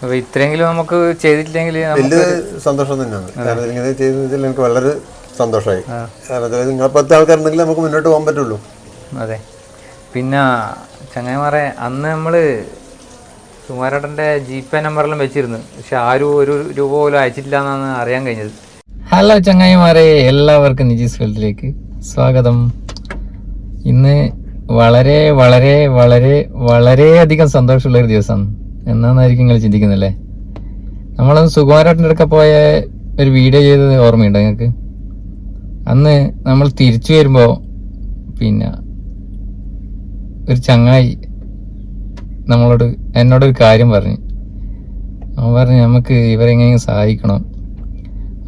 അപ്പൊ ഇത്രയെങ്കിലും നമുക്ക് ചെയ്തിട്ടില്ലെങ്കിൽ വലിയ സന്തോഷം തന്നെയാണ്. കാരണം ഇങ്ങനെ ചെയ്തതിൽ എനിക്ക് വളരെ സന്തോഷമായി. കാരണം അതായത് നിങ്ങളെ പത്ത് ആൾക്കാരുണ്ടെങ്കിൽ നമുക്ക് മുന്നോട്ട് പോകാൻ പറ്റുള്ളൂ. അതെ. പിന്നെ ചങ്ങായിമാരെ അന്ന് നമ്മൾ സുമാരേട്ടന്റെ ജി പേ നമ്പറെല്ലാം വെച്ചിരുന്നു. പക്ഷെ ആരും ഒരു രൂപ പോലും അയച്ചിട്ടില്ല എന്നാണ് അറിയാൻ കഴിഞ്ഞത്. ഹലോ ചങ്ങായിമാരെ എല്ലാവർക്കും നിജീസ് വേൾഡിലേക്ക് സ്വാഗതം. ഇന്ന് വളരെ വളരെ വളരെ വളരെയധികം സന്തോഷമുള്ള ഒരു ദിവസമാണ് എന്നാന്നായിരിക്കും നിങ്ങൾ ചിന്തിക്കുന്നല്ലേ? നമ്മൾ സുകുമാരേട്ടന്റെ അടുക്ക പോയ ഒരു വീഡിയോ ചെയ്തത് ഓർമ്മയുണ്ടോ നിങ്ങൾക്ക്? അന്ന് നമ്മൾ തിരിച്ചു വരുമ്പോൾ പിന്നെ ഒരു ചങ്ങായി നമ്മളോട് എന്നോടൊരു കാര്യം പറഞ്ഞു. അവൻ പറഞ്ഞു നമുക്ക് ഇവരെങ്ങനെയും സഹായിക്കണം.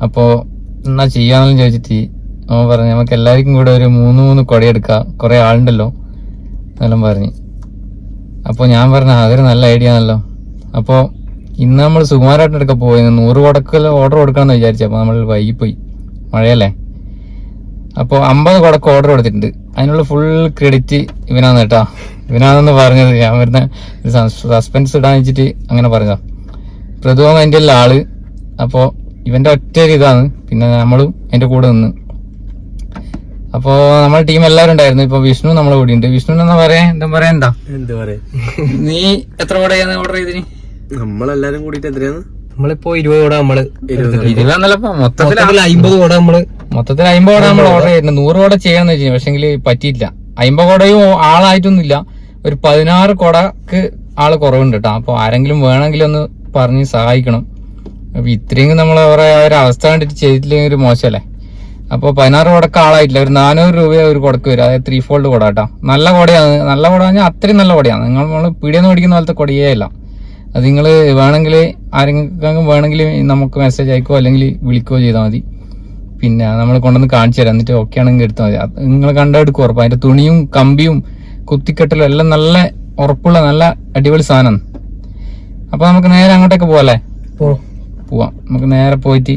അപ്പോൾ എന്നാ ചെയ്യാമെന്ന് ചോദിച്ചിട്ട് അവൻ പറഞ്ഞു നമുക്ക് എല്ലാവർക്കും കൂടെ ഒരു മൂന്ന് മൂന്ന് കുടയെടുക്കാം. കുറേ ആളുണ്ടല്ലോ. എന്നെല്ലാം പറഞ്ഞു. അപ്പോൾ ഞാൻ പറഞ്ഞു അതൊരു നല്ല ഐഡിയ ആണല്ലോ. അപ്പോൾ ഇന്ന് നമ്മൾ സുകുമാരായിട്ടൊക്കെ പോയി. നൂറ് കൊടക്കൽ ഓർഡർ കൊടുക്കാമെന്ന് വിചാരിച്ചു. അപ്പോൾ നമ്മൾ വൈകിപ്പോയി മഴയല്ലേ? അപ്പോൾ അമ്പത് കൊടക്ക് ഓർഡർ കൊടുത്തിട്ടുണ്ട്. അതിനുള്ള ഫുൾ ക്രെഡിറ്റ് ഇവനാന്ന് കേട്ടോ. ഇവനാണെന്ന് പറഞ്ഞത്. ഞാൻ വരുന്ന സസ്പെൻസ് ഇടാൻ വെച്ചിട്ട് അങ്ങനെ പറഞ്ഞതാ. പ്രഥമം എന്റെ ഉള്ള ആൾ. അപ്പോൾ ഇവന്റെ ഒറ്റ ഒരു ഇതാണ്. പിന്നെ നമ്മളും എന്റെ കൂടെ നിന്ന്. അപ്പോ നമ്മുടെ ടീം എല്ലാവരും ഉണ്ടായിരുന്നു. ഇപ്പൊ വിഷ്ണു നമ്മളെ കൂടി ഉണ്ട്. വിഷ്ണു എന്നാ പറയാ? എന്താ പറയാ എന്താ? നീ എത്ര കൂടെയാണ് ഓർഡർ ചെയ്തിന് നമ്മളെല്ലാരും കൂടിയിട്ട് എത്രയാണ്? നമ്മളിപ്പോ ഇരുപത് കൂടെ നമ്മൾ. ഇരുപതെന്നല്ലപ്പോ മൊത്തത്തിൽ മൊത്തത്തിൽ അമ്പത്. കൂടെ നമ്മൾ. മൊത്തത്തിൽ അമ്പത് കോട നമ്മൾ ഓർഡർ ചെയ്തിട്ടുണ്ട് നൂറ് കോട ചെയ്യാന്ന് വെച്ചു പക്ഷെങ്കിൽ പറ്റിയില്ല. അമ്പത് കോടയും ആളായിട്ടൊന്നുമില്ല. ഒരു പതിനാറ് കോടക്ക് ആൾ കുറവുണ്ട് കേട്ടോ അപ്പൊ ആരെങ്കിലും വേണമെങ്കിൽ ഒന്ന് പറഞ്ഞ് സഹായിക്കണം. അപ്പൊ ഇത്രയും നമ്മൾ അവരെ ആ ഒരു അവസ്ഥ കണ്ടിട്ട് ചെയ്തിട്ടില്ലെങ്കിൽ ഒരു മോശമല്ലേ അപ്പോൾ പതിനാറ് കുടക്ക് ആളായിട്ടില്ല. ഒരു നാനൂറ് രൂപ ഒരു കുടക്ക് വരും അതായത് ത്രീ ഫോൾഡ് കുട കേട്ടോ നല്ല കുടയാണ്. നല്ല കുട പറഞ്ഞാൽ അത്രയും നല്ല കുടയാണ്. നിങ്ങൾ നമ്മൾ പീടിയെന്ന് മേടിക്കുന്ന പോലത്തെ കുടയേ അല്ല. അത് നിങ്ങൾ വേണമെങ്കിൽ ആരെങ്കിലും വേണമെങ്കിൽ നമുക്ക് മെസ്സേജ് അയക്കോ അല്ലെങ്കിൽ വിളിക്കുകയോ ചെയ്താൽ മതി. പിന്നെ നമ്മൾ കൊണ്ടുവന്ന് കാണിച്ചു തരാം. എന്നിട്ട് ഓക്കെ ആണെങ്കിൽ എടുത്താൽ മതി. അത് നിങ്ങൾ കണ്ടെടുക്കും ഉറപ്പ്. അതിന്റെ തുണിയും കമ്പിയും കുത്തിക്കെട്ടലും എല്ലാം നല്ല ഉറപ്പുള്ള നല്ല അടിപൊളി സാധനം അപ്പോൾ നമുക്ക് നേരെ അങ്ങോട്ടേക്ക് പോവാല്ലേ പോ. പോവാം. നമുക്ക് നേരെ പോയിട്ട്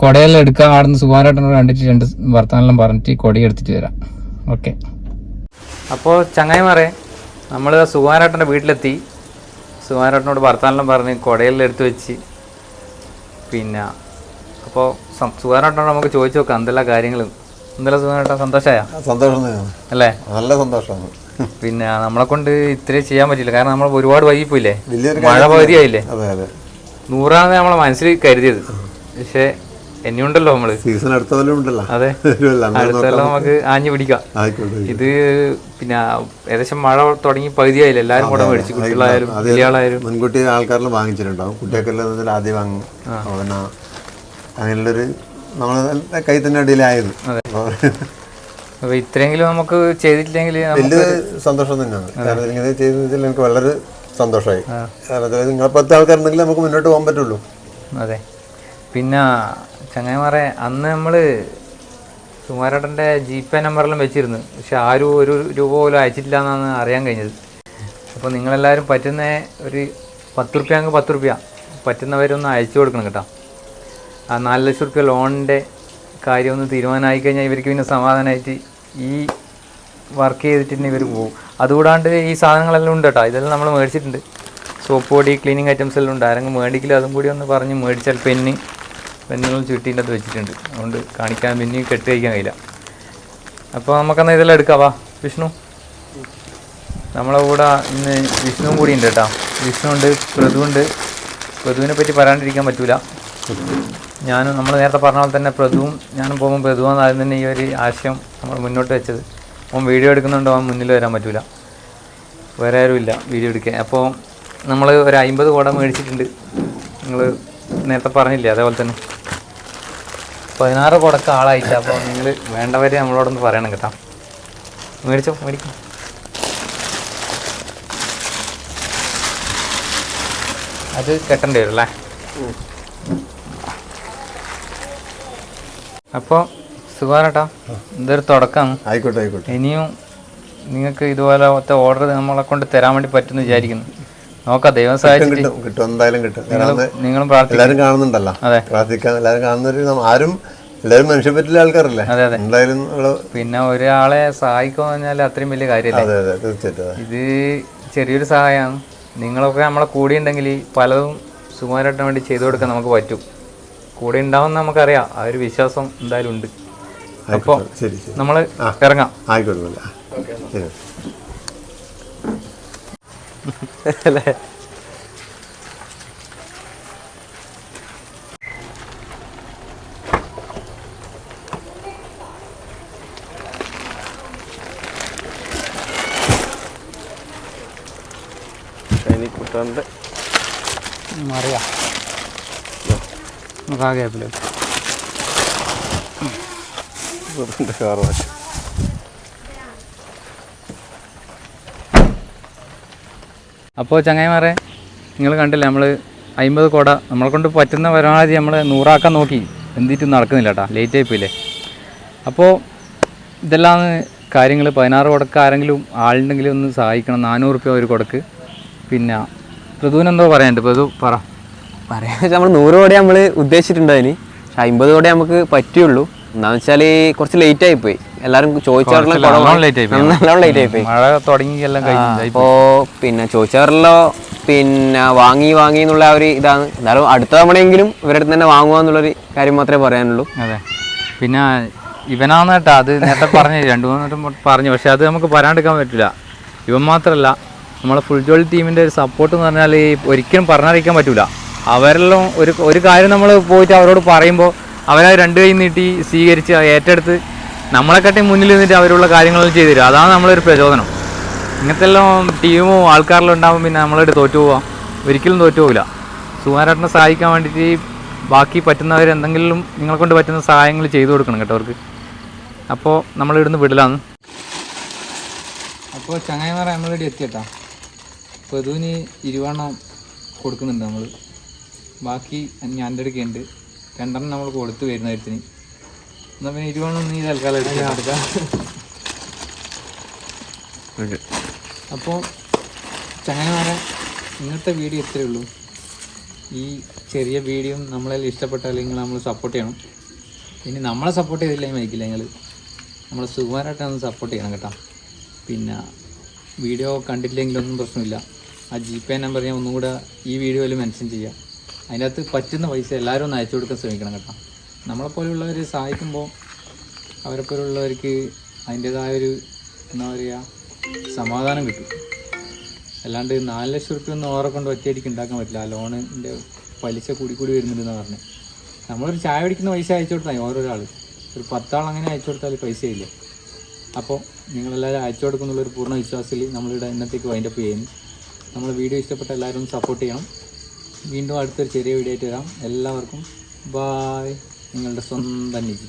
കൊടയെല്ലാം എടുക്കാം. അവിടെ നിന്ന് സുഖമായിട്ട് കണ്ടിട്ട് രണ്ട് വർത്തമാനെല്ലാം പറഞ്ഞിട്ട് കൊടി എടുത്തിട്ട് വരാം. ഓക്കെ അപ്പോൾ ചങ്ങായിമാരെ നമ്മൾ സുഖമാരാട്ടന്റെ വീട്ടിലെത്തി. സുഖമാരാട്ടനോട് വർത്തമാനെല്ലാം പറഞ്ഞ് കൊടയെല്ലാം എടുത്ത് വെച്ച്. പിന്നെ അപ്പോൾ സുഖമാരാട്ടനോട് നമുക്ക് ചോദിച്ചു നോക്കാം എന്തെല്ലാം കാര്യങ്ങളും. എന്തെല്ലാം സുഖമാരാട്ടൻ സന്തോഷമായ സന്തോഷം അല്ലേ? നല്ല സന്തോഷമാണ്. പിന്നെ നമ്മളെ കൊണ്ട് ഇത്രയും ചെയ്യാൻ പറ്റില്ല. കാരണം നമ്മൾ ഒരുപാട് വൈകിപ്പോയില്ലേ മഴ പകുതിയായില്ലേ? അതെ അതെ. നൂറാണ് നമ്മളെ മനസ്സിൽ കരുതിയത്. പക്ഷേ എന്നെയുണ്ടല്ലോ നമ്മൾ. സീസൺ അടുത്തല്ലോ ഉണ്ടല്ലോ. അതെ. വരുമല്ലോ. നമുക്ക് ആഞ്ഞു പിടിക്കാം. ഇത് പിന്നെ ഏകദേശം മഴ തുടങ്ങി പകുതിയായില്ല? എല്ലാരും കൂടെ മേടിച്ചു കുട്ടികളായാലും ആളായാലും മുൻകൂട്ടി ആൾക്കാരെല്ലാം വാങ്ങിച്ചിട്ടുണ്ടാവും. കുട്ടികൾക്കെല്ലാം ആദ്യം വാങ്ങും. പിന്നെ അങ്ങനെയുള്ളൊരു നമ്മളെ കൈ തന്നെ അടിയിലായത്. അപ്പൊ ഇത്രയെങ്കിലും നമുക്ക് ചെയ്തിട്ടില്ലെങ്കിൽ വലിയ സന്തോഷം തന്നെയാണ്. കാരണം ഇങ്ങനെ ചെയ്യുന്നതിൽ എനിക്ക് വളരെ സന്തോഷമായി. കാരണം നിങ്ങളെ പത്ത് ആൾക്കാരുണ്ടെങ്കിൽ നമുക്ക് മുന്നോട്ട് പോകാൻ പറ്റുള്ളൂ. അതെ. പിന്നെ ചങ്ങായിമാരെ അന്ന് നമ്മൾ സുമാരേട്ടന്റെ ജി പേ നമ്പറെല്ലാം വെച്ചിരുന്നു. പക്ഷെ ആരും ഒരു രൂപ പോലും അയച്ചിട്ടില്ല എന്നാണ് അറിയാൻ കഴിഞ്ഞത്. അപ്പോൾ നിങ്ങളെല്ലാവരും പറ്റുന്ന ഒരു പത്ത് റുപ്യ അങ്ങ് പത്ത് റുപ്യ. പറ്റുന്നവരൊന്ന് അയച്ചു കൊടുക്കണം കേട്ടോ. ആ നാല് ലക്ഷം റുപ്യ ലോണിന്റെ കാര്യം ഒന്ന് തീരുമാനമായി കഴിഞ്ഞാൽ ഇവർക്ക് പിന്നെ സമാധാനമായിട്ട് ഈ വർക്ക് ചെയ്തിട്ട് ഇവർ പോകും അതുകൂടാണ്ട് ഈ സാധനങ്ങളെല്ലാം ഉണ്ട് കേട്ടോ. ഇതെല്ലാം നമ്മൾ മേടിച്ചിട്ടുണ്ട്. സോപ്പ് പൊടി ക്ലീനിങ് ഐറ്റംസ് എല്ലാം ഉണ്ട്. ആരെങ്കിലും മേടിക്കില്ല അതും കൂടി ഒന്ന് പറഞ്ഞ് മേടിച്ചാൽ പെന്ന് പെന്നുകൾ ചുട്ടീന്റെ അത് വെച്ചിട്ടുണ്ട്. അതുകൊണ്ട് കാണിക്കാൻ പിന്നെയും കെട്ട് കഴിക്കാൻ കഴിയില്ല. അപ്പോൾ നമുക്കെന്നാൽ ഇതെല്ലാം എടുക്കാവാ വിഷ്ണു. നമ്മളെ കൂടെ ഇന്ന് വിഷ്ണു കൂടി ഉണ്ട് കേട്ടോ. വിഷ്ണു ഉണ്ട് പ്രതുണ്ട് പ്രതുവിനെ പറ്റി പറയാണ്ടിരിക്കാൻ പറ്റൂല. ഞാനും നമ്മൾ നേരത്തെ പറഞ്ഞ പോലെ തന്നെ പ്രതുവും ഞാനും പോകുമ്പോൾ പ്രതുവാന്ന് ആദ്യം തന്നെ ഈ ഒരു ആശയം നമ്മൾ മുന്നോട്ട് വെച്ചത്. അവൻ വീഡിയോ എടുക്കുന്നുണ്ടോ അവൻ മുന്നിൽ വരാൻ പറ്റൂല. വേറെ ആരും ഇല്ല വീഡിയോ എടുക്കാൻ. അപ്പോൾ നമ്മൾ ഒരു അമ്പത് കോട മേടിച്ചിട്ടുണ്ട്. നിങ്ങൾ നേരത്തെ പറഞ്ഞില്ലേ അതേപോലെ തന്നെ? പതിനാറ് കൊടക്ക ആളായിട്ട് അപ്പോൾ നിങ്ങൾ വേണ്ടവരെ നമ്മളോടൊന്ന് പറയണം കേട്ടോ. മേടിച്ചോ മേടിക്കും. അത് കെട്ടേണ്ടി വരും അല്ലേ? അപ്പോൾ സുഖാനട്ടോ ഇതൊരു തുടക്കമാണ് ആയിക്കോട്ടെ ആയിക്കോട്ടെ. ഇനിയും നിങ്ങൾക്ക് ഇതുപോലത്തെ ഓർഡർ നമ്മളെ കൊണ്ട് തരാൻ വേണ്ടി പറ്റുമെന്ന് വിചാരിക്കുന്നു. നോക്കാം ദൈവം സഹായിച്ചിട്ട്. കിട്ടും കിട്ടും. എന്തായാലും കിട്ടും. നിങ്ങളും എല്ലാവരും കാണുന്നുണ്ടല്ലോ. അതെ. പ്രാർത്ഥിക്കാൻ എല്ലാവരും കാണുന്നവര് നമ്മ- ആരും എല്ലാവരും മനുഷ്യ പറ്റില്ല ആൾക്കാരല്ലേ? അതെ, അതെ. എന്തായാലും പിന്നെ ഒരാളെ സഹായിക്കുക പറഞ്ഞാൽ അത്രയും വലിയ കാര്യമല്ലേ അതെ അതെ. തീർച്ചയായിട്ടും ഇത് ചെറിയൊരു സഹായമാണ് നിങ്ങളൊക്കെ നമ്മളെ കൂടെ ഉണ്ടെങ്കിൽ പലതും സുമാരായിട്ട് വേണ്ടി ചെയ്തു കൊടുക്കാൻ നമുക്ക് പറ്റും. കൂടെ ഉണ്ടാവുമെന്ന് നമുക്കറിയാം. ആ ഒരു വിശ്വാസം എന്തായാലും ഉണ്ട്. അപ്പോൾ നമ്മൾ ഇറങ്ങാം. ആയിക്കോട്ടെ അല്ലേ? ഷൈനിക്കുട്ടന്റെ അറിയാം നമുക്ക് ആ ഗ്യാപ്പിൽ കാർ വാഷ് അപ്പോൾ ചങ്ങായിമാരെ നിങ്ങൾ കണ്ടില്ലേ നമ്മൾ അമ്പത് കോട നമ്മളെ കൊണ്ട് പറ്റുന്ന പരമാവധി നമ്മൾ നൂറാക്കാൻ നോക്കി. എന്തിട്ടും നടക്കുന്നില്ല കേട്ടോ ലേറ്റ് ആയിപ്പോയില്ലേ. അപ്പോൾ ഇതെല്ലാം കാര്യങ്ങൾ പതിനാറ് കൊടക്ക് ആരെങ്കിലും ആളുണ്ടെങ്കിലും ഒന്ന് സഹായിക്കണം. നാനൂറ് റുപ്യ ഒരു കൊടക്ക്. പിന്നെ ഋതുവിനെന്തോ പറയാനുണ്ട്. ഇത് പറ. പറയാന്ന് വെച്ചാൽ നമ്മൾ നൂറ് കോടി നമ്മൾ ഉദ്ദേശിച്ചിട്ടുണ്ടായിന്. പക്ഷെ അമ്പത് കോടി നമുക്ക് പറ്റുള്ളൂ. എന്താണെന്ന് വെച്ചാൽ കുറച്ച് ലേറ്റ് ആയിപ്പോയി. നല്ലോണം ലേറ്റ് ആയി പോയി മഴ തുടങ്ങി എല്ലാം കഴിഞ്ഞു അപ്പോ പിന്നെ ചോദിച്ചവരെല്ലോ പിന്നെ വാങ്ങി വാങ്ങി എന്നുള്ള ഒരു ഇതാണ്. എന്നാലും അടുത്ത തവണയെങ്കിലും ഇവരുടെ അടുത്ത് തന്നെ വാങ്ങുക എന്നുള്ളൊരു കാര്യം മാത്രമേ പറയാനുള്ളൂ. അതെ. പിന്നെ ഇവനാന്ന് കേട്ടോ അത് നേരത്തെ പറഞ്ഞു രണ്ടു മൂന്ന് പറഞ്ഞു പക്ഷെ അത് നമുക്ക് പറയാണ്ടിരിക്കാൻ പറ്റില്ല. ഇവൻ മാത്രമല്ല നമ്മളെ ഫുൾ ജോളി ടീമിന്റെ ഒരു സപ്പോർട്ട് എന്ന് പറഞ്ഞാൽ ഈ ഒരിക്കലും പറഞ്ഞറിയിക്കാൻ പറ്റില്ല അവരെല്ലാം ഒരു ഒരു കാര്യം നമ്മൾ പോയിട്ട് അവരോട് പറയുമ്പോൾ അവരെ രണ്ട് കൈ നീട്ടി സ്വീകരിച്ച് ഏറ്റെടുത്ത് നമ്മളെക്കാട്ടി മുന്നിൽ നിന്നിട്ട് അവരുള്ള കാര്യങ്ങളൊന്നും ചെയ്തു തരും. അതാണ് നമ്മളൊരു പ്രചോദനം. ഇങ്ങനത്തെ എല്ലാം ടീമോ ആൾക്കാരെല്ലാം ഉണ്ടാകുമ്പോൾ പിന്നെ നമ്മളായിട്ട് തോറ്റു പോവാം. ഒരിക്കലും തോറ്റു പോകില്ല സുമാരേട്ടനെ സഹായിക്കാൻ വേണ്ടിയിട്ട് ബാക്കി പറ്റുന്നവർ എന്തെങ്കിലും നിങ്ങളെ കൊണ്ട് പറ്റുന്ന സഹായങ്ങൾ ചെയ്തു കൊടുക്കണം കേട്ടോ അവർക്ക്. അപ്പോൾ നമ്മൾ ഇവിടുന്ന് വിടലാന്ന് അപ്പോൾ ചങ്ങായിമാരെ നമ്മളിവിടെ എത്തിയട്ടാ. ഇതിന് ഇരുവണ്ണം കൊടുക്കുന്നുണ്ട് നമ്മൾ ബാക്കി ഞാൻ എന്റെ അടുക്കുണ്ട് രണ്ടെണ്ണം നമ്മൾ കൊടുത്തു വരുന്ന കാര്യത്തിന് പിന്നെ ഇരുവണ്ണം നീ തൽക്കാലം എടുക്കാം. അപ്പോൾ ചങ്ങനമാരെ ഇന്നത്തെ വീഡിയോ ഇത്രയേ ഉള്ളൂ. ഈ ചെറിയ വീഡിയോ നമ്മളെ ഇഷ്ടപ്പെട്ടാൽ നിങ്ങൾ നമ്മൾ സപ്പോർട്ട് ചെയ്യണം. ഇനി നമ്മളെ സപ്പോർട്ട് ചെയ്തില്ലെങ്കിൽ മരിക്കില്ല നിങ്ങൾ നമ്മളെ സുകുമാരായിട്ടൊന്ന് സപ്പോർട്ട് ചെയ്യണം കേട്ടോ. പിന്നെ വീഡിയോ കണ്ടിട്ടില്ലെങ്കിലൊന്നും പ്രശ്നമില്ല. ആ ജി പേ നമ്പർ ഞാൻ ഒന്നുകൂടെ ഈ വീഡിയോയിൽ മെൻഷൻ ചെയ്യാം. അതിനകത്ത് പറ്റുന്ന പൈസ എല്ലാവരും ഒന്ന് അയച്ചു കൊടുക്കാൻ ശ്രമിക്കണം കേട്ടോ. നമ്മളെപ്പോലെയുള്ളവർ സഹായിക്കുമ്പോൾ അവരെപ്പോലുള്ളവർക്ക് അതിന്റേതായ ഒരു എന്താ പറയുക സമാധാനം കിട്ടും. അല്ലാണ്ട് നാല് ലക്ഷം റുപ്യ ഒന്നും ഓറെ കൊണ്ട് ഒറ്റയടിക്ക് ഉണ്ടാക്കാൻ പറ്റില്ല. ആ ലോണിന്റെ പലിശ കൂടി കൂടി വരുന്നുണ്ടെന്ന് പറഞ്ഞു. നമ്മളൊരു ചായ പിടിക്കുന്ന പൈസ അയച്ചു കൊടുത്താൽ ഓരോരാൾ ഒരു പത്താൾ അങ്ങനെ അയച്ചു കൊടുത്താൽ പൈസ ഇല്ലേ? അപ്പോൾ നിങ്ങളെല്ലാവരും അയച്ചു കൊടുക്കുന്നുള്ളൊരു പൂർണ വിശ്വാസത്തിൽ നമ്മളിവിടെ ഇന്നത്തേക്ക് വൈൻഡപ്പ് ചെയ്യുന്നു. നമ്മൾ വീഡിയോ ഇഷ്ടപ്പെട്ട എല്ലാവരും സപ്പോർട്ട് ചെയ്യണം. വീണ്ടും അടുത്തൊരു ചെറിയ വീഡിയോ ആയിട്ട് വരാം. എല്ലാവർക്കും ബായ് നിങ്ങളുടെ സ്വന്തം നിധി.